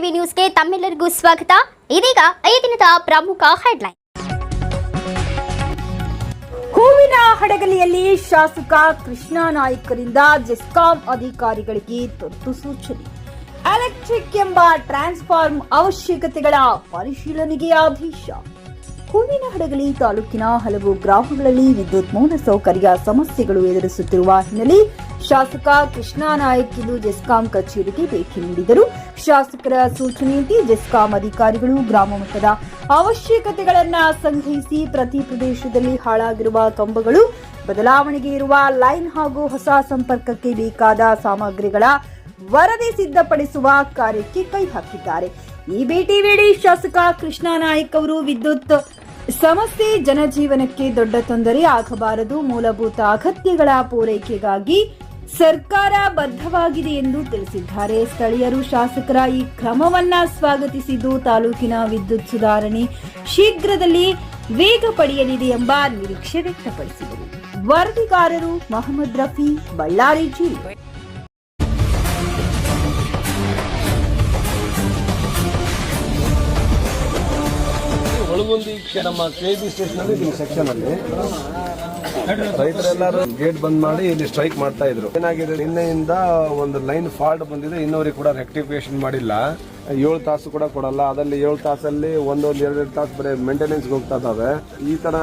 TV ನ್ಯೂಸ್ಗೆ ತಮ್ಮೆಲ್ಲರಿಗೂ ಸ್ವಾಗತ. ಇದೀಗ ಐದಿನದ ದಿನದ ಪ್ರಮುಖ ಹೆಡ್ಲೈನ್. ಹೂವಿನ ಹಡಗಲಿಯಲ್ಲಿ ಶಾಸಕ ಕೃಷ್ಣ ನಾಯ್ಕರಿಂದ ಜೆಸ್ಕಾಂ ಅಧಿಕಾರಿಗಳಿಗೆ ತುರ್ತು ಸೂಚನೆ. ಎಲೆಕ್ಟ್ರಿಕ್ ಎಂಬ ಟ್ರಾನ್ಸ್ಫಾರ್ಮ್ ಅವಶ್ಯಕತೆಗಳ ಪರಿಶೀಲನೆಗೆ ಆದೇಶ. ಹೂವಿನ ಹಡಗಲಿ ತಾಲೂಕಿನ ಹಲವು ಗ್ರಾಮಗಳಲ್ಲಿ ವಿದ್ಯುತ್ ಮೂಲಸೌಕರ್ಯ ಸಮಸ್ಯೆಗಳು ಎದುರಿಸುತ್ತಿರುವ ಹಿನ್ನೆಲೆ ಶಾಸಕ ಕೃಷ್ಣಾನಾಯಕ್ ಇಂದು ಜೆಸ್ಕಾಂ ಕಚೇರಿಗೆ ಭೇಟಿ ನೀಡಿದರು. ಶಾಸಕರ ಸೂಚನೆಯಂತೆ ಜೆಸ್ಕಾಂ ಅಧಿಕಾರಿಗಳು ಗ್ರಾಮ ಮಟ್ಟದ ಅವಶ್ಯಕತೆಗಳನ್ನ ಸಂಗ್ರಹಿಸಿ ಪ್ರತಿ ಪ್ರದೇಶದಲ್ಲಿ ಹಾಳಾಗಿರುವ ಕಂಬಗಳು, ಬದಲಾವಣೆಗೆ ಇರುವ ಲೈನ್ ಹಾಗೂ ಹೊಸ ಸಂಪರ್ಕಕ್ಕೆ ಬೇಕಾದ ಸಾಮಗ್ರಿಗಳ ವರದಿ ಸಿದ್ಧಪಡಿಸುವ ಕಾರ್ಯಕ್ಕೆ ಕೈ ಹಾಕಿದ್ದಾರೆ. ಈ ಭೇಟಿ ವೇಳೆ ಶಾಸಕ ಕೃಷ್ಣ ನಾಯಕ್ ಅವರು ವಿದ್ಯುತ್ ಸಮಸ್ಯೆ, ಜನಜೀವನಕ್ಕೆ ದೊಡ್ಡ ತೊಂದರೆ ಆಗಬಾರದು, ಮೂಲಭೂತ ಅಗತ್ಯಗಳ ಪೂರೈಕೆಗಾಗಿ ಸರ್ಕಾರ ಬದ್ಧವಾಗಿದೆ ಎಂದು ತಿಳಿಸಿದ್ದಾರೆ. ಸ್ಥಳೀಯರು ಶಾಸಕರ ಈ ಕ್ರಮವನ್ನ ಸ್ವಾಗತಿಸಿದ್ದು ತಾಲೂಕಿನ ವಿದ್ಯುತ್ ಸುಧಾರಣೆ ಶೀಘ್ರದಲ್ಲಿ ವೇಗ ಪಡೆಯಲಿದೆ ಎಂಬ ನಿರೀಕ್ಷೆ ವ್ಯಕ್ತಪಡಿಸಿದರು. ವರದಿಗಾರರು ಮೊಹಮ್ಮದ್ ರಫಿ, ಬಳ್ಳಾರಿ ಜಿಲ್ಲೆ ನಮ್ಮ ಕೆ ಬಿ ಸ್ಟೇಷನ್ ಅಲ್ಲಿ ಸೆಕ್ಷನಲ್ಲಿ ರೈತರೆಲ್ಲರೂ ಗೇಟ್ ಬಂದ್ ಮಾಡಿ ಇಲ್ಲಿ ಸ್ಟ್ರೈಕ್ ಮಾಡ್ತಾ ಇದ್ರು. ಏನಾಗಿದೆ? ನಿನ್ನೆಯಿಂದ ಒಂದು ಲೈನ್ ಫಾಲ್ಟ್ ಬಂದಿದೆ. ಇನ್ನೂರಿಗೆ ಕೂಡ ರೆಕ್ಟಿಫಿಕೇಶನ್ ಮಾಡಿಲ್ಲ. ಏಳು ತಾಸು ಕೂಡ ಕೊಡಲ್ಲ. ಅದರಲ್ಲಿ ಏಳು ತಾಸಲ್ಲಿ ಒಂದೊಂದು ಎರಡೆರಡು ತಾಸು ಬರೀ ಮೇಂಟೆನೆನ್ಸ್ ಹೋಗ್ತಾ ಇದಾವೆ ಈ ತರ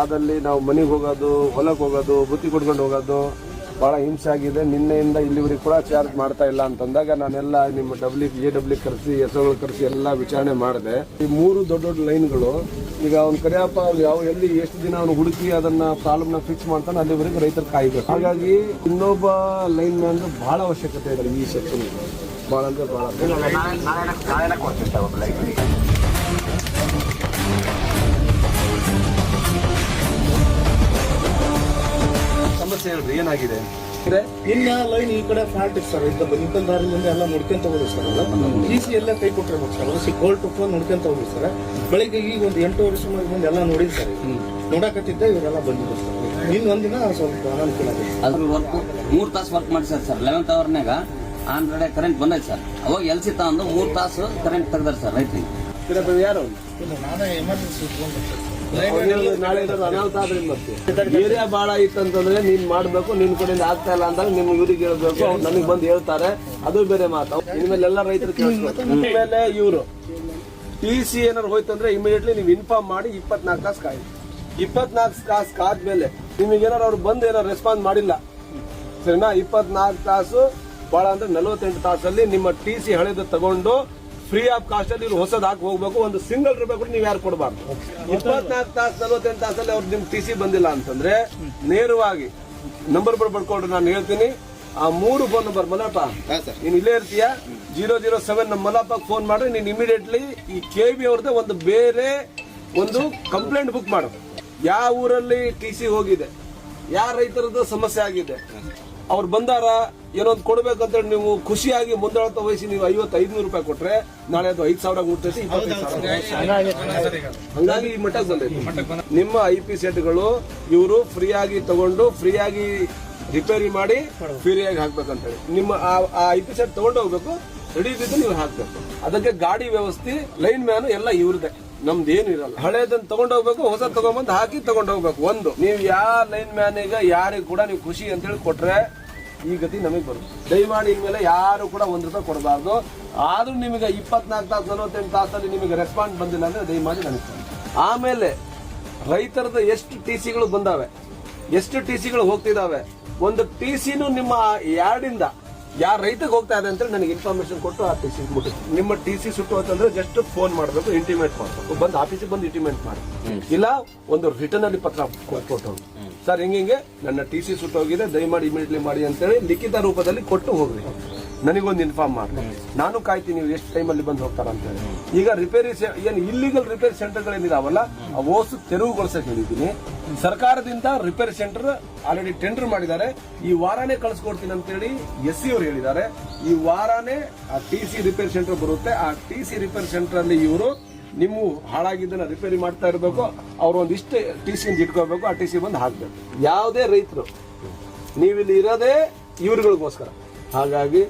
ಆದಲ್ಲಿ ನಾವು ಮನೆಗೆ ಹೋಗೋದು ಹೊಲಕ್ಕೆ ಹೋಗೋದು, ಬುತ್ತಿ ಕೊಡ್ಕೊಂಡು ಹೋಗೋದು ಬಹಳ ಹಿಂಸೆ ಆಗಿದೆ. ನಿನ್ನೆಯಿಂದ ಇಲ್ಲಿವರೆಗೆ ಕೂಡ ಚಾರ್ಜ್ ಮಾಡ್ತಾ ಇಲ್ಲ ಅಂತಂದಾಗ ನಾನೆಲ್ಲ ನಿಮ್ಮ ಡಬ್ಲ್ಯೂ ಎ ಡಬ್ಲ್ಯೂ ಕರೆಸಿ ಎಸ್ ಕರೆಸಿ ಎಲ್ಲ ವಿಚಾರಣೆ ಮಾಡಿದೆ. ಈ ಮೂರು ದೊಡ್ಡ ದೊಡ್ಡ ಲೈನ್ಗಳು ಈಗ ಅವ್ನು ಕರಿಯಪ್ಪ ಅವ್ನು ಯಾವ ಎಲ್ಲಿ ಎಷ್ಟು ದಿನ ಅವ್ನು ಹುಡುಕಿ ಅದನ್ನ ಪ್ರಾಬ್ಲಮ್ನ ಫಿಕ್ಸ್ ಮಾಡ್ತಾನೆ ಅಲ್ಲಿವರೆಗೆ ರೈತರು ಕಾಯ್ಬೇಕು. ಹಾಗಾಗಿ ಇನ್ನೊಬ್ಬ ಲೈನ್ ಮ್ಯಾನ್ ಬಹಳ ಅವಶ್ಯಕತೆ ಇದೆ ಈ ಸೆಕ್ಷನ್ ಬಹಳ ಅಂದ್ರೆ ಬಹಳ. ಸಮಸ್ಯೆ ಹೇಳ್ರಿ ಏನಾಗಿದೆ? ಅಂದ್ರೆ ಇನ್ನ ಲೈನ್ ಈ ಕಡೆ ಫ್ಲಾಟ್ ಇತ್ತು ಸರ್. ಇದ್ದ ದಾರಿ ಮುಂದೆ ಎಲ್ಲ ನೋಡ್ಕೊಂತ ಹೋಗಿ ಸರ್ ಅಲ್ಲ ಡಿ ಸಿ ಎಲ್ಲ ಕೈ ಕೊಟ್ಟಿರ್ಬೇಕು ಸರ್ ಸಿ ಗೋಲ್ಡ್ ಫೋನ್ ನೋಡ್ಕೊಂತ ಹೋಗಿ ಸರ್. ಬೆಳಿಗ್ಗೆ ಈಗ ಒಂದು ಎಂಟು ವರ್ಷ ಮುಂದೆ ಎಲ್ಲ ನೋಡಿದ್ ಸರ್. ನೋಡಕತ್ತಿದ್ದೆ ಇವರೆಲ್ಲ ಬಂದಿದ್ರು ಸರ್. ಇನ್ನು ಒಂದಿನ ಸ್ವಲ್ಪ ಅನಾನುಕೂಲ ಆಗಿದೆ. ಅದ್ರ ವರ್ಕ್ ಮೂರ್ ತಾಸು ವರ್ಕ್ ಮಾಡಿ ಸರ್. ಲೆವೆಂತ್ ಅವರ್ನಾಗ ಆನ್ ಕಡೆ ಕರೆಂಟ್ ಬಂದೈತೆ ಸರ್. ಅವಾಗ ಎಲ್ ಸಿ ತಗೊಂಡು ಮೂರು ತಾಸು ಕರೆಂಟ್ ತೆಗ್ದಾರ ಸರ್ ರೈತರಿಗೆ. ಯಾರು? ನಾನೇ ಎಮರ್ಜೆನ್ಸಿ ಫೋನ್ ನಾಳೆ ಅನಾಹುತ ಆದ್ರೆ ಮಾಡ್ತೀಯ ಏರಿಯಾ ಭಾಳ ಇತ್ತಂತಂದ್ರೆ ನೀನ್ ಮಾಡ್ಬೇಕು, ನಿನ್ ಕಡೆಯಿಂದ ಆಗ್ತಾ ಇಲ್ಲ ಅಂದಾಗ ನಿಮ್ ಇವ್ರಿಗೆ ಹೇಳ್ಬೇಕು, ಅವ್ರು ನನಗೆ ಬಂದು ಹೇಳ್ತಾರೆ. ಅದು ಬೇರೆ ಮಾತು. ಇನ್ಮೇಲೆ ಎಲ್ಲ ರೈತರು ಕೇಳಿಸ್ಬೇಕು. ಇವರು. ಟಿ ಸಿ ಏನಾರು ಹೋಯ್ತಂದ್ರೆ ಇಮಿಡಿಯೇಟ್ಲಿ ನೀವು ಇನ್ಫಾರ್ಮ್ ಮಾಡಿ ಇಪ್ಪತ್ನಾಲ್ಕು ತಾಸು ಕಾಯಿ ಇಪ್ಪತ್ನಾಲ್ಕು ತಾಸು ಕಾದ್ಮೇಲೆ ನಿಮಗೆ ಏನಾರು ಅವ್ರು ಬಂದು ಏನಾರು ರೆಸ್ಪಾನ್ಸ್ ಮಾಡಿಲ್ಲ. ಸರಿನಾ? ಇಪ್ಪತ್ನಾಲ್ಕು ತಾಸು ಬಹಳ ಅಂದ್ರೆ ನಲವತ್ತೆಂಟು ತಾಸಲ್ಲಿ ನಿಮ್ಮ ಟಿ ಸಿ ಹಳೆದು ತಗೊಂಡು ಫ್ರೀ ಆಫ್ ಕಾಸ್ಟ್ ಅಲ್ಲಿ ಹೊಸದು ಹೊಸದ್ ಹಾಕಿ ಹೋಗ್ಬೇಕು. ಒಂದು ಸಿಂಗಲ್ ರೂಪಾಯಿ ಕೂಡ ನೀವು ಯಾರು ಕೊಡಬಾರ್ದು? ಇಪ್ಪತ್ನಾಲ್ಕು ತಾಸು ನಲವತ್ತೆಂಟು ತಾಸಲ್ಲಿ ಅವ್ರು ನಿಮ್ ಟಿ ಸಿ ಬಂದಿಲ್ಲ ಅಂತಂದ್ರೆ ನೇರವಾಗಿ ನಂಬರ್ ಬರ್ಕೊಳ್ರಿ ನಾನು ಹೇಳ್ತೀನಿ. ಆ ಮೂರು ಫೋನ್ ನಂಬರ್ ಮಲ್ಲಪ್ಪ. ನೀನು ಇಲ್ಲೇ ಇರ್ತೀಯ? ಜೀರೋ ಜೀರೋ ಸೆವೆನ್ ನಮ್ಮ ಫೋನ್ ಮಾಡಿ. ನೀನು ಇಮಿಡಿಯೇಟ್ಲಿ ಈ ಕೆ ಬಿ ಅವ್ರದ್ದು ಒಂದು ಬೇರೆ ಒಂದು ಕಂಪ್ಲೇಂಟ್ ಬುಕ್ ಮಾಡು. ಯಾವ ಊರಲ್ಲಿ ಟಿ ಸಿ ಹೋಗಿದೆ? ಯಾವ ರೈತರದ್ದು ಸಮಸ್ಯೆ ಆಗಿದೆ? ಅವ್ರು ಬಂದಾರ? ಏನೋ ಕೊಡ್ಬೇಕು ಕೊಡ್ಬೇಕಂತೇಳಿ ನೀವು ಖುಷಿಯಾಗಿ ಮುಂದಾಳತ ವಹಿಸಿ ನೀವು ಐವತ್ತು ಐದ್ನೂರು ರೂಪಾಯಿ ಕೊಟ್ರೆ ನಾಳೆ ಅದು ಐದು ಸಾವಿರ ಮುಟ್ತೈತಿ ಹಂಗಾಗಿ ಈ ಮಟ್ಟಕ್ಕೆ ಬಂದೈತಿ ನಿಮ್ಮ ಐ ಪಿ ಸೆಟ್ಗಳು ಇವರು ಫ್ರೀಯಾಗಿ ತಗೊಂಡು ಫ್ರೀಯಾಗಿ ರಿಪೇರಿ ಮಾಡಿ ಫ್ರೀಯಾಗಿ ಹಾಕ್ಬೇಕಂತೇಳಿ. ನಿಮ್ಮ ಆ- ಐ ಪಿ ಸೆಟ್ ತಗೊಂಡು ಹೋಗ್ಬೇಕು ರೆಡಿ ಇದ್ದಿದ್ದು ನೀವು ಹಾಕ್ಬೇಕು. ಅದಕ್ಕೆ ಗಾಡಿ ವ್ಯವಸ್ಥೆ ಲೈನ್ ಮ್ಯಾನ್ ಎಲ್ಲ ಇವ್ರದೇ ನಮ್ದು ಏನು ಇರಲ್ಲ. ಹಳೇದನ್ನ ತಗೊಂಡ್ ಹೋಗ್ಬೇಕು ಹೊಸ ತಗೊಂಡ್ಬಂದು ಹಾಕಿ ತಗೊಂಡ್ ಹೋಗ್ಬೇಕು. ಒಂದು ನೀವು ಯಾವ ಲೈನ್ ಮ್ಯಾನಿಗೆ ಯಾರಿಗೂ ಕೂಡ ನೀವು ಖುಷಿ ಅಂತೇಳಿ ಕೊಟ್ರೆ ಈ ಗತಿ ನಮಗೆ ಬರುತ್ತೆ. ದಯಮಾಡಿ ಇನ್ಮೇಲೆ ಯಾರು ಕೂಡ ಒಂದು ರೂಪಾಯಿ ಕೊಡಬಾರ್ದು. ಆದರೂ ನಿಮಗೆ ಇಪ್ಪತ್ನಾಲ್ಕು ತಾಸು ನಲವತ್ತೆಂಟು ತಾಸಲ್ಲಿ ನಿಮಗೆ ರೆಸ್ಪಾನ್ಸ್ ಬಂದಿಲ್ಲ ಅಂದ್ರೆ ದಯಮಾಡಿ ನನಗೆ. ಆಮೇಲೆ ರೈತರದ ಎಷ್ಟು ಟಿ ಸಿಗಳು ಬಂದಾವೆ ಎಷ್ಟು ಟಿ ಸಿಗಳು ಹೋಗ್ತಿದಾವೆ ಒಂದು ಟಿ ಸಿನೂ ನಿಮ್ಮ ಯಾರ್ಡಿಂದ ಯಾರ ರೈತಗೆ ಹೋಗ್ತಾ ಇದೆ ಅಂತೇಳಿ ನನಗೆ ಇನ್ಫಾರ್ಮೇಶನ್ ಕೊಟ್ಟು ಆ ಟಿ ಸಿ ನಿಮ್ಮ ಟಿ ಸಿ ಸುಟ್ಟು ಅಂತಂದ್ರೆ ಜಸ್ಟ್ ಫೋನ್ ಮಾಡಬೇಕು ಇಂಟಿಮೇಟ್ ಮಾಡಬೇಕು. ಬಂದು ಆಫೀಸಿಗೆ ಬಂದು ಇಂಟಿಮೇಟ್ ಮಾಡಿ. ಇಲ್ಲ ಒಂದು ರಿಟರ್ನ್ ಅಲ್ಲಿ ಪತ್ರ ಕೊಟ್ಟು ಸರ್, ಹಿಂಗೆ ಹಿಂಗೆ. ನನ್ನ ಟಿ ಸಿ ಸುಟ್ಟೋಗಿದೆ ದಯಮಾಡಿ ಇಮಿಡಿಯೇಟ್ಲಿ ಮಾಡಿ ಅಂತೇಳಿ ಲಿಖಿತ ರೂಪದಲ್ಲಿ ಕೊಟ್ಟು ಹೋಗ್ರಿ. ನನಗೊಂದು ಇನ್ಫಾರ್ಮ್ ಮಾಡಿ ನಾನು ಕಾಯ್ತೀನಿ, ನೀವು ಎಷ್ಟು ಟೈಮಲ್ಲಿ ಬಂದು ಹೋಗ್ತಾರ ಅಂತ ಹೇಳಿ ಈಗ ರಿಪೇರಿ ಏನು ಇಲ್ಲಿಗಲ್ ರಿಪೇರಿ ಸೆಂಟರ್ಗಳೇನಿದಾವಲ್ಲ ಆ ಓಸು ತೆರವುಗೊಳಿಸಕ್ ಹೇಳಿದ್ದೀನಿ. ಸರ್ಕಾರದಿಂದ ರಿಪೇರಿ ಸೆಂಟರ್ ಆಲ್ರೆಡಿ ಟೆಂಡರ್ ಮಾಡಿದ್ದಾರೆ. ಈ ವಾರನೇ ಕಳಿಸ್ಕೊಡ್ತೀನಿ ಅಂತೇಳಿ ಎಸ್ ಸಿ ಅವರು ಹೇಳಿದ್ದಾರೆ. ಈ ವಾರನೇ ಆ ಟಿ ಸಿ ರಿಪೇರಿ ಸೆಂಟರ್ ಬರುತ್ತೆ. ಆ ಟಿ ಸಿ ರಿಪೇರಿ ಸೆಂಟರ್ ಅಲ್ಲಿ ಇವರು ನಿಮ್ಮ ಹಾಳಾಗಿದ್ದನ್ನ ರಿಪೇರಿ ಮಾಡ್ತಾ ಇರಬೇಕು, ಅವ್ರ ಒಂದಿಷ್ಟು ಟಿ ಸಿ ಇಟ್ಕೋಬೇಕು, ಆ ಟಿ ಸಿ ಬಂದು ಹಾಕ್ಬೇಕು. ಯಾವುದೇ ರೈತರು, ನೀವಿಲ್ಲಿ ಇರೋದೇ ಇವ್ರುಗಳಿಗೋಸ್ಕರ. ಹಾಗಾಗಿ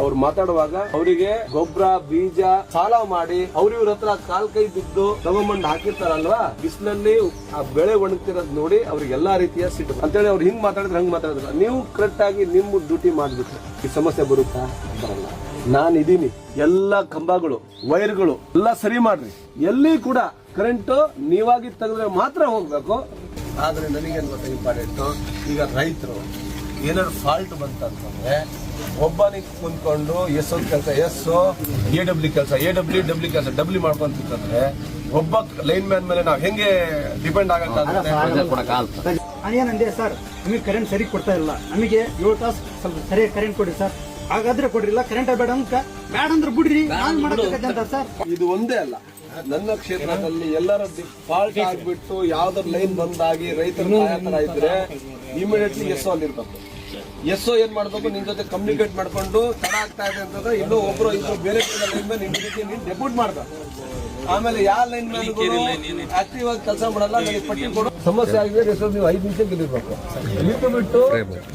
ಅವ್ರು ಮಾತಾಡುವಾಗ ಅವರಿಗೆ ಗೊಬ್ಬರ, ಬೀಜ ಸಾಲ ಮಾಡಿ ಅವ್ರ ಇವ್ರ ಹತ್ರ ಕಾಲ್ ಕೈ ಬಿದ್ದು ತಗೊಂಬಂದು ಹಾಕಿರ್ತಾರಲ್ವಾ? ಬಿಸಿಲಲ್ಲಿ ಆ ಬೆಳೆ ಒಣಗ್ತಿರೋದ್ ನೋಡಿ ಅವ್ರಿಗೆ ಎಲ್ಲಾ ರೀತಿಯ ಸಿಟ್ಟು ಅಂತೇಳಿ ಅವ್ರು ಹಿಂಗ್ ಮಾತಾಡಿದ್ರೆ ಹಂಗ್ ಮಾತಾಡಿದ್ರ, ನೀವು ಕರೆಕ್ಟ್ ಆಗಿ ನಿಮ್ಮ ಡ್ಯೂಟಿ ಮಾಡ್ಬಿಟ್ರೆ. ಈ ಸಮಸ್ಯೆ ಬರುತ್ತಾ? ಬರಲ್ಲ. ನಾನು ಇದೀನಿ ಎಲ್ಲ ಕಂಬಗಳು ವೈರ್ಗಳು ಎಲ್ಲ ಸರಿ ಮಾಡ್ರಿ. ಎಲ್ಲಿ ಕೂಡ ಕರೆಂಟ್ ನೀವಾಗಿ ತೆಗೆದ್ರೆ ಮಾತ್ರ ಹೋಗ್ಬೇಕು. ಆದ್ರೆ ನನಗೇನು ಗೊತ್ತಾ ಇಂಪಾರ್ಟೆಂಟ್ ಈಗ ರೈತರು ಏನಾದ್ರು ಫಾಲ್ಟ್ ಬಂತಂತಂದ್ರೆ ಒಬ್ಬನಿಗೆ ಕುಂತ್ಕೊಂಡು ಎಸ್ ಒಂದು ಕೆಲಸ ಎಸ್ ಎ ಡಬ್ಲ್ಯೂ ಕೆಲಸ ಎ ಡಬ್ಲ್ಯೂ ಡಬ್ಲ್ಯೂ ಕೆಲಸ ಡಬ್ಲ್ಯೂ ಮಾಡ್ಕೊಂತಿತ್ತಂದ್ರೆ ಒಬ್ಬ ಲೈನ್ ಮ್ಯಾನ್ ಮೇಲೆ ನಾವು ಹೆಂಗೆ ಡಿಪೆಂಡ್ ಆಗತ್ತೆ ಸರ್ ನಮಗೆ ಕರೆಂಟ್ ಸರಿ ಕೊಡ್ತಾ ಇಲ್ಲ. ನಮಗೆ ಏಳು ತಾಸು ಸ್ವಲ್ಪ ಸರಿಯಾಗಿ ಕರೆಂಟ್ ಕೊಡಿ ಸರ್. ಹಾಗಾದ್ರೆ ಕೊಡ್ರಿಲ್ಲ ಕರೆಂಟ್ ಬೇಡ ಅಂತ? ಬೇಡ ಅಂದ್ರೆ ಬಿಡ್ರಿ ನಾನ್ ಮಾಡಕ್ಕೆ ಅಂತ. ಸರ್. ಇದು ಒಂದೇ ಅಲ್ಲ. ನನ್ನ ಕ್ಷೇತ್ರದಲ್ಲಿ ಎಲ್ಲರ ಫಾಲ್ಟ್ ಆಗ್ಬಿಟ್ಟು ಯಾವ್ದಾರ ಲೈನ್ ಬಂದಾಗಿ ರೈತರ ತರ ಇದ್ರೆ ಇಮಿಡಿಯೇಟ್ಲಿ ಎಸ್ ಅಲ್ಲಿ ಇರ್ಬೇಕು. ಎಸ್ ಏನ್ ಮಾಡಬೇಕು? ನಿಮ್ ಜೊತೆ ಕಮ್ಯುನಿಕೇಟ್ ಮಾಡ್ಕೊಂಡು ತಡ ಆಗ್ತಾ ಇದೆ ಅಂತಂದ್ರೆ ಇನ್ನೂ ಒಬ್ರು ಇಬ್ರು ಬೇರೆ ಲೈನ್ ಮ್ಯಾನ್ ನಿಮ್ಮ ಜೊತೆ ನೀನ್ ಡೆಪ್ಯೂಟ್ ಮಾಡ್ದ ಆಮೇಲೆ ಯಾವ ಲೈನ್ ಮ್ಯಾನ್ ಆಕ್ಟಿವ್ ಆಗಿ ಕೆಲಸ ಮಾಡಲ್ಲ ನನಗೆ ಪಟ್ಟಿ ಕೊಡು. ಸಮಸ್ಯೆ ಆಗಿದೆ ನೀವು ಐದು ನಿಮಿಷ ಗೆಲ್ಲಿರ್ಬೇಕು. ಬಿಟ್ಟು ಬಿಟ್ಟು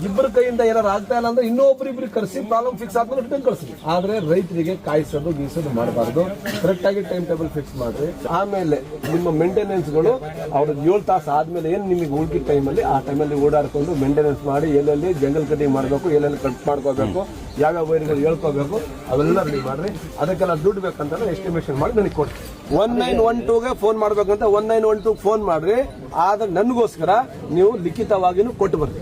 ಇಬ್ಬರ ಕೈಯಿಂದ ಏನಾರು ಆಗ್ತಾ ಇಲ್ಲ ಅಂದ್ರೆ ಇನ್ನೂ ಒಬ್ರು ಇಬ್ರು ಕರೆಸಿ ಪ್ರಾಬ್ಲಮ್ ಫಿಕ್ಸ್ ಆದ್ಮೇಲೆ ಇಟ್ಟು ಕಳಿಸಿ ಆದ್ರೆ ರೈತರಿಗೆ ಕಾಯಿಸೋದು ಗೀಸೋದು ಮಾಡಬಾರ್ದು. ಕರೆಕ್ಟ್ ಆಗಿ ಟೈಮ್ ಟೇಬಲ್ ಫಿಕ್ಸ್ ಮಾಡ್ರಿ. ಆಮೇಲೆ ನಿಮ್ಮ ಮೇಂಟೆನೆನ್ಸ್ಗಳು ಅವ್ರದ್ದು ಏಳು ತಾಸು ಆದ್ಮೇಲೆ ಏನ್ ನಿಮಗೆ ಉಳ್ಕಿದ ಟೈಮಲ್ಲಿ ಆ ಟೈಮಲ್ಲಿ ಓಡಾಡ್ಕೊಂಡು ಮೇಂಟೆನೆನ್ಸ್ ಮಾಡಿ ಎಲ್ಲೆಲ್ಲಿ ಜಂಗಲ್ ಕಟಿಂಗ್ ಮಾಡಬೇಕು ಎಲ್ಲೆಲ್ಲಿ ಕಟ್ ಮಾಡ್ಕೋಬೇಕು ಯಾವ್ಯಾವ ವೈರ್ಗಳು ಹೇಳ್ಕೋಬೇಕು ಅವೆಲ್ಲ ರೆಡಿ ಮಾಡ್ರಿ. ಅದಕ್ಕೆಲ್ಲ ದುಡ್ಡು ಬೇಕಂತೆಲ್ಲ ಎಸ್ಟಿಮೇಷನ್ ಮಾಡಿ ನನಗೆ ಕೊಡಿ ಒನ್ ನೈನ್ ಒನ್ ಟೂಗೆ ಫೋನ್ ಮಾಡ್ಬೇಕಂತ one nine one two phone ಮಾಡ್ರಿ. ಆದ್ರೆ ನನಗೋಸ್ಕರ ನೀವು ಲಿಖಿತವಾಗಿನೂ ಕೊಟ್ಟು ಬರ್ರಿ.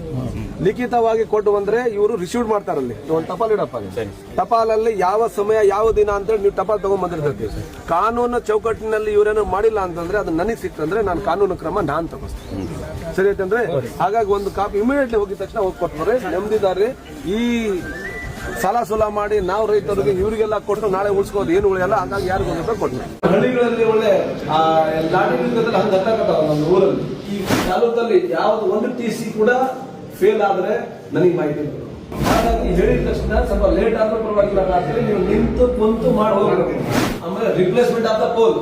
ಲಿಖಿತವಾಗಿ ಕೊಟ್ಟು ಬಂದ್ರೆ ಇವರು ರಿಸೀವ್ ಮಾಡ್ತಾರಲ್ಲಿ. ಒಂದು ಟಪಾಲ್ ಇಡಪ್ಪ ಅಲ್ಲಿ. ಟಪಾಲಲ್ಲಿ ಯಾವ ಸಮಯ ಯಾವ ದಿನ ಅಂತೇಳಿ ನೀವು ಟಪಾಲ್ ತಗೊಂಡ್ ಬಂದಿರ್ತೀವಿ ಕಾನೂನು ಚೌಕಟ್ಟಿನಲ್ಲಿ ಇವರೇನು ಮಾಡಿಲ್ಲ ಅಂತಂದ್ರೆ ಅದು ನನಗೆ ಸಿಕ್ತಂದ್ರೆ ನಾನು ಕಾನೂನು ಕ್ರಮ ನಾನು ತಗೋತೀನಿ ಸರಿ ಐತಂದ್ರೆ ಹಾಗಾಗಿ ಒಂದು ಕಾಪಿ ಇಮಿಡಿಯೇಟ್ಲಿ ಹೋಗಿದ ತಕ್ಷಣ ಹೋಗಿ ಕೊಡ್ತಾರೆ ನೆಮ್ಮದಿದಾರ್ರಿ ಈ ಸಾಲ ಸೂಲ ಮಾಡಿ ನಾವು ರೈತರಿಗೆ ಇವರಿಗೆಲ್ಲ ಕೊಟ್ಟು ನಾಳೆ ಉಳಿಸ್ಕೋದು ಏನು ಉಳಿಯಲ್ಲ, ಹಾಗಾಗಿ ಯಾರಿಗೂ ಒಂದು ಕೊಟ್ಟು ಹಳ್ಳಿಗಳಲ್ಲಿ ಒಳ್ಳೆ ನಮ್ಮ ಊರಲ್ಲಿ. ಈ ತಾಲೂಕಲ್ಲಿ ಯಾವ್ದು ಒಂದು ಟಿ ಸಿ ಕೂಡ ಫೇಲ್ ಆದ್ರೆ ನನಗೆ ಮಾಹಿತಿ ಹಾಗಾಗಿ ಹೇಳಿದ ತಕ್ಷಣ ಸ್ವಲ್ಪ ಲೇಟ್ ಆದ್ರೂ ಪರವಾಗಿಲ್ಲ ನೀವು ನಿಂತು ಕುಂತು ಮಾಡಿ ಹೋಗ್ಬೇಕು ಆಮೇಲೆ ರಿಪ್ಲೇಸ್ಮೆಂಟ್ ಆಫ್ ಪೋಲ್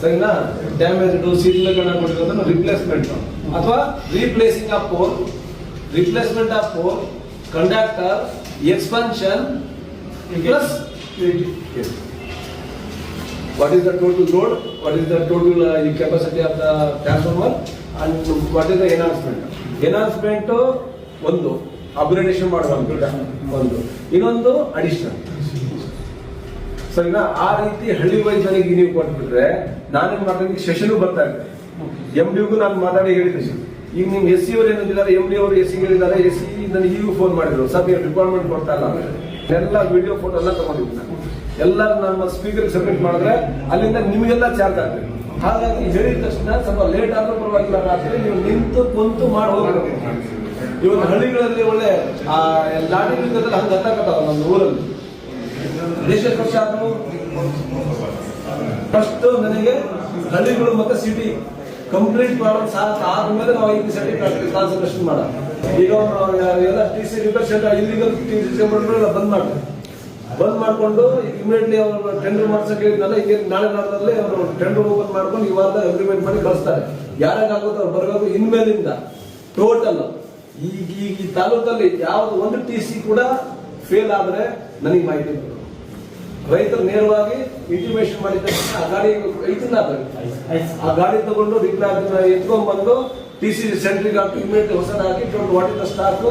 ಸರಿನಾ? ಡ್ಯಾಮೇಜ್ ಸೀಲ್ಗಳನ್ನ ಕೊಟ್ಟಿರೋದನ್ನ ರಿಪ್ಲೇಸ್ಮೆಂಟ್ ಅಥವಾ replacing of pole replacement of pole conductor expansion plus what is the total load, what is the total capacity capacity the transformer and what is the enhancement. Enhancement ಒಂದು upgradation ಮಾಡುವಂತ ಒಂದು. ಇನ್ನೊಂದು additional ಸರಿನಾ? ಆ ರೀತಿ ಹಳ್ಳಿ ವೈದ್ಯರಿಗೆ ನೀವು ಕೊಟ್ಬಿಟ್ರೆ ನಾನೇನ್ ಮಾತಾಡಿ ಸೆಷನ್ ಬರ್ತಾ ಇದ್ದೆ ಎಂ ಡಿಗೂ ನಾನು ಮಾತಾಡಿ ಹೇಳಿದ್ದೆ ಈಗ ನಿಮ್ ಎಸ್ ಸಿ ಅವ್ರು ಏನಿದ್ದಾರೆ ಎಂ ಡಿ ಅವರು ಎಸ್ ಸಿ ಹೇಳಿದ್ದಾರೆ ಎಸ್ ಸಿ ನನಗೆ ಈಗೂ ಫೋನ್ ಮಾಡಿದ್ರು. ಸರ್, ನೀವು ರಿಕ್ವೈರ್ಮೆಂಟ್ ಕೊಡ್ತಾ ಇಲ್ಲ ಎಲ್ಲ ವಿಡಿಯೋ ಫೋಟೋ ಎಲ್ಲ ತಗೊಂಡಿದ್ದೀನಿ ನಾನು. ಎಲ್ಲ ನಮ್ಮ ಸ್ಪೀಕರ್ ಸಬ್ಮಿಟ್ ಮಾಡಿದ್ರೆ ಅಲ್ಲಿಂದ ನಿಮಗೆಲ್ಲ ಚಾರ್ಜ್ ಆಗ್ತದೆ. ಹಾಗಾಗಿ ಹೇಳಿದ ತಕ್ಷಣ ಸ್ವಲ್ಪ ಲೇಟ್ ಆದ್ರೂ ಪರವಾಗಿಲ್ಲ ರಾತ್ರಿ ನೀವು ನಿಂತು ಕುಂತು ಮಾಡಿ ಇವತ್ತು ಹಳ್ಳಿಗಳಲ್ಲಿ ಒಳ್ಳೆ, ಆ ಲಾಟಿ ಹಂಗೆ ಹತ್ತಾಕತ್ತಾವ ನಮ್ಮ ಊರಲ್ಲಿ? ಎಷ್ಟು ಪಕ್ಷ ಆದ್ರೂ ಫಸ್ಟ್ ನನಗೆ ಹಳ್ಳಿಗಳು ಮತ್ತೆ ಸಿಟಿ ಕಂಪ್ಲೀಟ್ ಪ್ರಾಬ್ಲಮ್ ಸಾಧ್ಯ ಆದ್ಮೇಲೆ ನಾವು ಐದು ಸೆಂಟಿ ಕಾನ್ಸಂಟ್ರೇಷನ್ ಮಾಡ ಈಗ ಎಲ್ಲ T C repair centre T C centre ಬಂದ್ ಮಾಡಿ ಬಂದ್ ಮಾಡ್ಕೊಂಡು ಇಮಿಡಿಯೇಟ್ಲಿ ಅವರು ಟೆಂಡರ್ ಮಾಡ್ಸಕ್ಕೆ ಹೇಳಿದ್ನಲ್ಲ, ಈಗ ನಾಳೆ ನಾಳದಲ್ಲಿ ಅವರು ಟೆಂಡರ್ ಓಪನ್ ಮಾಡ್ಕೊಂಡು ಇವಾಗ ಅಗ್ರಿಮೆಂಟ್ ಮಾಡಿ ಕಳಿಸ್ತಾರೆ. ಯಾರಾಗ ಆಗುತ್ತೋ ಅವ್ರು ಬರಬೇಕು. ಇನ್ಮೇಲಿಂದ ಟೋಟಲ್ ಈಗ ಈ ತಾಲೂಕಲ್ಲಿ ಯಾವ್ದು ಒಂದು ಟಿ ಸಿ ಕೂಡ ಫೇಲ್ ಆದ್ರೆ ನನಗೆ ಮಾಹಿತಿ. ರೈತರು ನೇರವಾಗಿ ಇಂಟಿಮೇಷನ್ ಮಾಡಿದ ಆ ಗಾಡಿ ಐತಿಲ್ಲ ಆ ಗಾಡಿ ತಗೊಂಡು ರಿಪ್ಲೈ ಎತ್ಕೊಂಡ್ ಬಂದು ಟಿ ಸಿ ಸೆಂಟ್ರಿಗೆ ಹಾಕಿ ಇಮಿಡಿಯೇಟ್ ಹೊಸದಾಗಿ ಹಾಕಿ ಇಟ್ಕೊಂಡು ಇಸ್ ಸ್ಟಾಕ್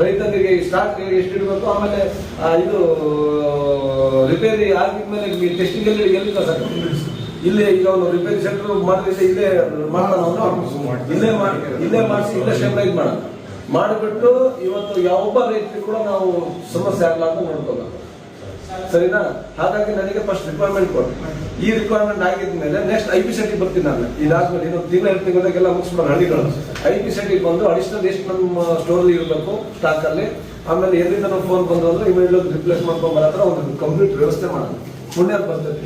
ರೈತರಿಗೆ ಸ್ಟಾಕ್ ಎಷ್ಟು ಇಡಬೇಕು? ಆಮೇಲೆ ಇದು ರಿಪೇರಿ ಆಗಿದ್ಮೇಲೆ ಟೆಸ್ಟಿಂಗ್ ಎಲ್ಲಿ ಎಲ್ಲಿ ಇಲ್ಲಿ ಈಗ ಒಂದು ರಿಪೇರಿ ಸೆಂಟರ್ ಮಾಡಿದ್ರೆ ಇಲ್ಲೇ ಮಾಡೋಣ ಇಲ್ಲೇ ಮಾಡಿ, ಇಲ್ಲೇ ಮಾಡಿಸಿ, ಇಲ್ಲೇ ಸ್ಟೆಬಿಲೈಸ್ ಮಾಡೋಣ ಮಾಡಿಬಿಟ್ಟು ಇವತ್ತು ಯಾವೊಬ್ಬ ರೈತರಿಗೆ ಕೂಡ ನಾವು ಸಮಸ್ಯೆ ಆಗ್ಲಾರ್ದು ನೋಡ್ಕೋಬೇಕು. ಸರಿನಾ? ಹಾಗಾಗಿ ನನಗೆ ಫಸ್ಟ್ ರಿಕ್ವೈರ್ಮೆಂಟ್ ಕೊಡಿ. ಈ ರಿಕ್ವೈರ್ಮೆಂಟ್ ಆಗಿದ್ಮೇಲೆ ನೆಕ್ಸ್ಟ್ ಐ ಪಿ ಸೆಟ್ಗೆ ಬರ್ತೀನಿ ನಾನು. ಇದಾದ್ಮೇಲೆ ಇನ್ನೊಂದು ತಿಂಗಳ ಎರಡು ತಿಂಗಳಾಗೆಲ್ಲ ಮುಗಿಸ್ಕೊಂಡು ಹಳ್ಳಿಗಳು ಐ ಪಿ ಸೆಟ್ಗೆ ಬಂದು ಅಡಿಷನಲ್ ಎಷ್ಟು ನಮ್ಮ ಸ್ಟೋರಲ್ಲಿ ಇರಬೇಕು ಸ್ಟಾಕ್ ಅಲ್ಲಿ. ಆಮೇಲೆ ಎಲ್ಲಿಂದ ನಮ್ಮ ಫೋನ್ ಬಂದು ಅಂದ್ರೆ ಇಮಿಡಿಯೇಟ್ ರಿಪ್ಲೇಸ್ ಮಾಡ್ಕೊಂಡು ಬರತ್ರ ಒಂದು ಕಂಪ್ಲೀಟ್ ವ್ಯವಸ್ಥೆ ಮಾಡೋದು ಪುಣ್ಯ ಬರ್ತದೆ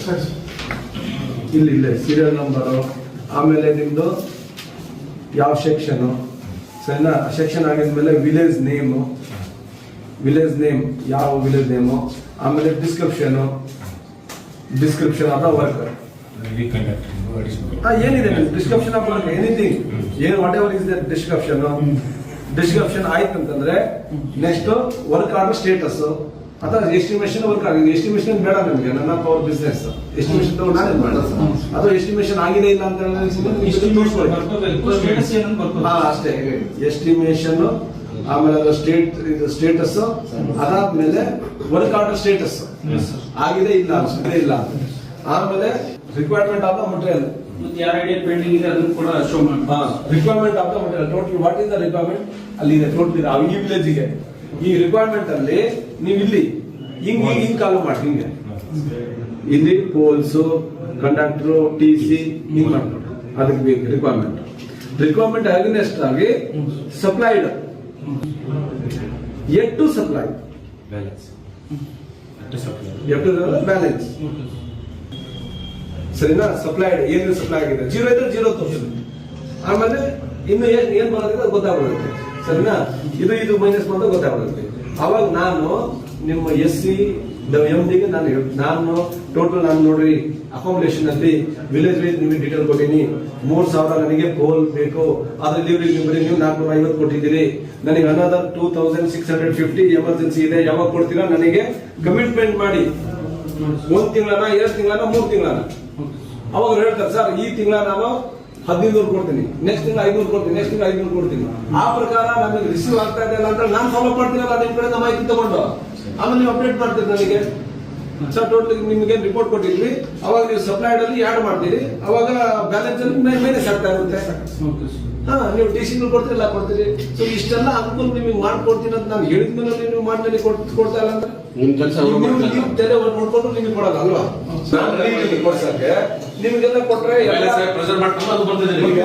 ಇಲ್ಲ ಇಲ್ಲೇ ಸೀರಿಯಲ್ ನಂಬರು ಆಮೇಲೆ ನಿಮ್ಮದು ಯಾವ ಸೆಕ್ಷನು ಸರಿನಾ? ಸೆಕ್ಷನ್ ಆಗಿದ್ಮೇಲೆ ವಿಲೇಜ್ ನೇಮು ವಿಲೇಜ್ ನೇಮ್ ಯಾವ ವಿಲೇಜ್ ನೇಮು ಆಮೇಲೆ description description of the worker ಏನಿದೆ ಡಿಸ್ಕ್ರಿಪ್ಷನ್ ಆಫ್ ವರ್ಕ್ ಎನಿಥಿಂಗ್ ಏನ್ whatever is the description description ಆಯ್ತು ಅಂತಂದ್ರೆ ನೆಕ್ಸ್ಟ್ ವರ್ಕ್ ಆರ್ಡರ್ ಸ್ಟೇಟಸ್ ಅಥವಾ ಎಸ್ಟಿಮೇಷನ್ ವರ್ಕ್ ಆಗಿದೆ. ಎಸ್ಟಿಮೇಷನ್ ಬೇಡ ನಮಗೆ ನನ್ನ ಪವರ್ ಬಿಸ್ನೆಸ್ ಎಸ್ಟಿಮೇಷನ್ ತಗೊಂಡು ನಾನೇ ಬೇಡ. ಅಥವಾ ಎಸ್ಟಿಮೇಷನ್ ಆಗಿದೆ ಇಲ್ಲ ಅಂತ ಹೇಳಿದ್ರೆ ಅಷ್ಟೇ. ಎಸ್ಟಿಮೇಷನ್ ಆಮೇಲೆ ಅದರ ಸ್ಟೇಟ್ ಇದು ಸ್ಟೇಟಸ್ ಅದಾದ್ಮೇಲೆ ವರ್ಕ್ ಆರ್ಡರ್ ಸ್ಟೇಟಸ್ ಆಗಿದೆ ಇಲ್ಲ ಅನ್ಸುತ್ತೆ ಇಲ್ಲ. ಆಮೇಲೆ ರಿಕ್ವೈರ್ಮೆಂಟ್ ಆಫ್ ದ ಮಟೀರಿಯಲ್ ಯಾರ ಐಡಿಯಾ ಪೆಂಡಿಂಗ್ ಇದೆ ಅದನ್ನು ಕೂಡ ಶೋ ಮಾಡಿ. Requirement of the material total what is the requirement ಅಲ್ಲಿ ಇದೆ. ಟೋಟಲ್ ಈ ವಿಲೇಜ್ಗೆ ಈ ರಿಕ್ವೈರ್ಮೆಂಟ್ ಅಲ್ಲಿ ನೀವು ಇಲ್ಲಿ. ಹಿಂಗ್ ಹಿಂಗ್ ಹಿಂಗ್ ಕಾಲು ಮಾಡಿ ಹಿಂಗೆ. ಇಲ್ಲಿ ಪೋಲ್ಸ್ ಕಂಡಕ್ಟರ್ ಟಿ ಸಿ ಹಿಂಗ್ ಮಾಡ್ಕೊಂಡು ಅದಕ್ಕೆ ಬೇಕು ರಿಕ್ವೈರ್ಮೆಂಟ್ ರಿಕ್ವೈರ್ಮೆಂಟ್ ಅಗೇನೆಸ್ಟ್ ಆಗಿ supplied yet to supply Yet to balance ಸರಿನಾ? ಸಪ್ಲೈಡ್ ಏನು ಸಪ್ಲೈ ಆಗಿದೆ? ಜೀರೋ ಇದ್ರೆ ಜೀರೋ ತೋರಿಸಿ ಆಮೇಲೆ ಇನ್ನು ಏನ್ ಏನ್ ಬರೋದಿಲ್ಲ ಅದು ಗೊತ್ತಾಗ್ಬಿಡುತ್ತೆ. ಸರಿನಾ? ಇದು ಇದು ಮೈನಸ್ ಮಾಡಿದ್ರೆ ಗೊತ್ತಾಗ್ಬಿಡುತ್ತೆ. ಅವಾಗ ನಾನು ನಿಮ್ಮ ಎಸ್ ಸಿ ಎಂ ಡಿಗೆ ನಾನು ನಾನು ಟೋಟಲ್ ನಾನು ನೋಡ್ರಿ ಅಕಾಮಿಡೇಷನ್ ಅಲ್ಲಿ ವಿಲೇಜ್ ವೈಸ್ ನಿಮಗೆ ಡೀಟೇಲ್ ಕೊಟ್ಟಿನಿ. ಮೂರ್ ಸಾವಿರ ನನಗೆ ಪೋಲ್ ಬೇಕು. ಅದ್ರಲ್ಲಿ ನೀವು ಬರೀ ನೀವು ನಾಲ್ಕುನೂರ ಐವತ್ತು ಕೊಟ್ಟಿದ್ದೀರಿ. ನನಗೆ another two thousand six hundred fifty emergency ಇದೆ. ಯಾವಾಗ ಕೊಡ್ತೀರಾ? ನನಗೆ ಕಮಿಟ್ಮೆಂಟ್ ಮಾಡಿ. ಒಂದ್ ತಿಂಗಳನ ಎರಡು ತಿಂಗಳನ ಮೂರ್ ತಿಂಗಳನ ಅವಾಗ ಹೇಳ್ತಾರೆ, ಸರ್, ಈ ತಿಂಗಳ ನಾನು ಹದಿನೈದು ಕೊಡ್ತೀನಿ. ನೆಕ್ಸ್ಟ್ ತಿಂಗಳ ಐನೂರು ಕೊಡ್ತೀನಿ. ನೆಕ್ಸ್ಟ್ ತಿಂಗಳ ಐನೂರು ಕೊಡ್ತೀನಿ. ಆ ಪ್ರಕಾರ ನಮಗೆ ರಿಸೀವ್ ಆಗ್ತಾ ಇದೆ ಅಂತ ನಾನು ಫಾಲೋ ಮಾಡ್ತೀನಲ್ಲ, ನಿಮ್ ಕಡೆ ಮಾಹಿತಿ ತಗೊಂಡು. ಆಮೇಲೆ ನೀವು ಅಪ್ಡೇಟ್ ಮಾಡ್ತೀರಿ ನನಗೆ. ಸರ್ ಟೋಟಲ್ ನಿಮಗೆ ರಿಪೋರ್ಟ್ ಕೊಟ್ಟಿದ್ವಿ. ಅವಾಗ ನೀವು ಸಪ್ಲೈಡ್ ಅಲ್ಲಿ ಆಡ್ ಮಾಡ್ತೀರಿ. ಅವಾಗ ಬ್ಯಾಲೆನ್ಸ್ ಅಲ್ಲಿ ಮೈನಸ್ ಆಗ್ತಾ ಇರುತ್ತೆ ಹಾ ನೀವು ಟಿ ಸಿ ಕೊಡ್ತೀರಲ್ಲ ಕೊಡ್ತೀರಿ ಸೊ ಇಷ್ಟೆಲ್ಲ ಅನುಕೂಲ ನಿಮಗೆ ಮಾಡ್ಕೊಡ್ತೀನಿ ಅಂತ ನಾನು ಹೇಳಿದ್ಮೇಲೆ ನೀವು ಮಾಡಿ ಕೊಡ್ತಾ ಇಲ್ಲ ಅಂದ್ರೆ? ನಿಮ್ ಕೆಲಸ ನೀವು ಒಳಗ್ ನೋಡ್ಕೊಂಡು ನಿಮಗೆ ಕೊಡಲ್ಲ ಅಲ್ವಾ? ಕೊಡ್ಸಕ್ಕೆ. ನಿಮಗೆಲ್ಲ ಕೊಟ್ರೆ ಎಲ್ಲ ಈಗ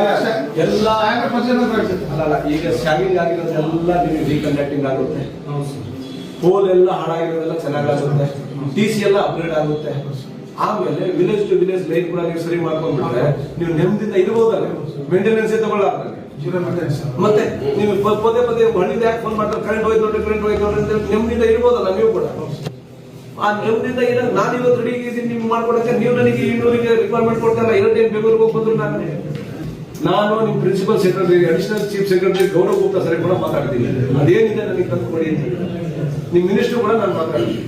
ಸ್ಕ್ಯಾಮಿಂಗ್ ಅಲ್ಲಲ್ಲ ಈಗ ಸ್ಕ್ಯಾನಿಂಗ್ ಆಗಿರೋದೆಲ್ಲ ನಿಮಗೆ ರೀಕಂಡಕ್ಟಿಂಗ್ ಆಗುತ್ತೆ. ಪೋಲ್ ಎಲ್ಲ ಹಾಳಾಗಿರೋದೆಲ್ಲ ಚೆನ್ನಾಗಾಗುತ್ತೆ ಟಿ ಸಿ ಎಲ್ಲ ಅಪ್ಗ್ರೇಡ್ ಆಗುತ್ತೆ. ಆಮೇಲೆ ವಿಲೇಜ್ ಟು ವಿಲೇಜ್ ಲೈನ್ ಕೂಡ ನೀವು ಸರಿ ಮಾಡ್ಕೊಂಡ್ಬಿಟ್ರೆ ನೀವು ನೆಮ್ಮದಿಯಿಂದ ಇರ್ಬೋದಲ್ಲ ಮೇಂಟೆನೆನ್ಸ್ ತಗೊಳ್ಳಾರ್ದಂಗೆ ಮತ್ತೆ ನೀವು ಪದೇ ಪದೇ ಹಳ್ಳಿದ ಯಾಕೆ ಫೋನ್ ಮಾಡ್ತಾರೆ? ಕರೆಂಟ್ ಹೋಯ್ತು ನೋಡ್ರಿ ಕರೆಂಟ್ ಹೋಯ್ತು ನೋಡ್ರಿ ಅಂತ ನೆಮ್ಮದಿಯಿಂದ ಇರ್ಬೋದಲ್ಲ ನೀವು ಕೂಡ. ಆ ನೆಮ್ಮದಿಯಿಂದ ಇಲ್ಲ ನಾನು ಇವತ್ತು ರೆಡಿ ಇದ್ದೀನಿ ನಿಮ್ಗೆ ಮಾಡ್ಕೊಡಕ್ಕೆ ನೀವು ನನಗೆ ಇನ್ನೂರಿಗೆ ರಿಕ್ವೈರ್ಮೆಂಟ್ ಕೊಡ್ತಾರೆ? ಎರಡು ಟೈಮ್ ಬೆಂಗಳೂರಿಗೆ ಹೋಗಿ ಬಂದ್ರು ನಾನು. ನಾನು ನಿಮ್ principal secretary additional chief secretary Gaurav Gupta ಸರಿ ಕೂಡ ಮಾತಾಡ್ತೀನಿ. ಅದೇನಿದೆ ನನಗೆ ತಂದು ಕೊಡಿ ಅಂತ ಹೇಳಿ. ನಿಮ್ ಮಿನಿಸ್ಟರ್ ಕೂಡ ನಾನು ಮಾತಾಡ್ತೀನಿ.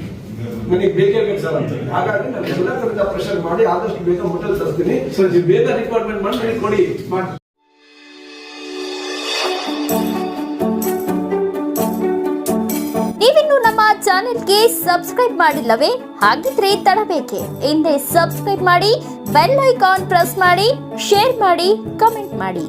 ನನಗೆ ಬೇಕೇ ಬೇಕು ಸರ್ ಅಂತ. ಹಾಗಾಗಿ ನಾನು ಎಲ್ಲ ಕಡೆಯಿಂದ ಪ್ರೆಷರ್ ಮಾಡಿ ಆದಷ್ಟು ಬೇಗ ಹೋಟೆಲ್ ತರ್ತೀನಿ ಸೊ ನೀವು ಬೇಗ ರಿಕ್ವೈರ್ಮೆಂಟ್ ಮಾಡಿ ನನಗೆ ಕೊಡಿ. ನೀವಿನ್ನು ನಮ್ಮ ಚಾನೆಲ್ಗೆ ಸಬ್ಸ್ಕ್ರೈಬ್ ಮಾಡಿಲ್ಲವೇ? ಹಾಗಿದ್ರೆ ತಡಬೇಕೆ. ಹಿಂದೆ ಸಬ್ಸ್ಕ್ರೈಬ್ ಮಾಡಿ ಬೆಲ್ ಐಕಾನ್ ಪ್ರೆಸ್ ಮಾಡಿ ಶೇರ್ ಮಾಡಿ ಕಮೆಂಟ್ ಮಾಡಿ.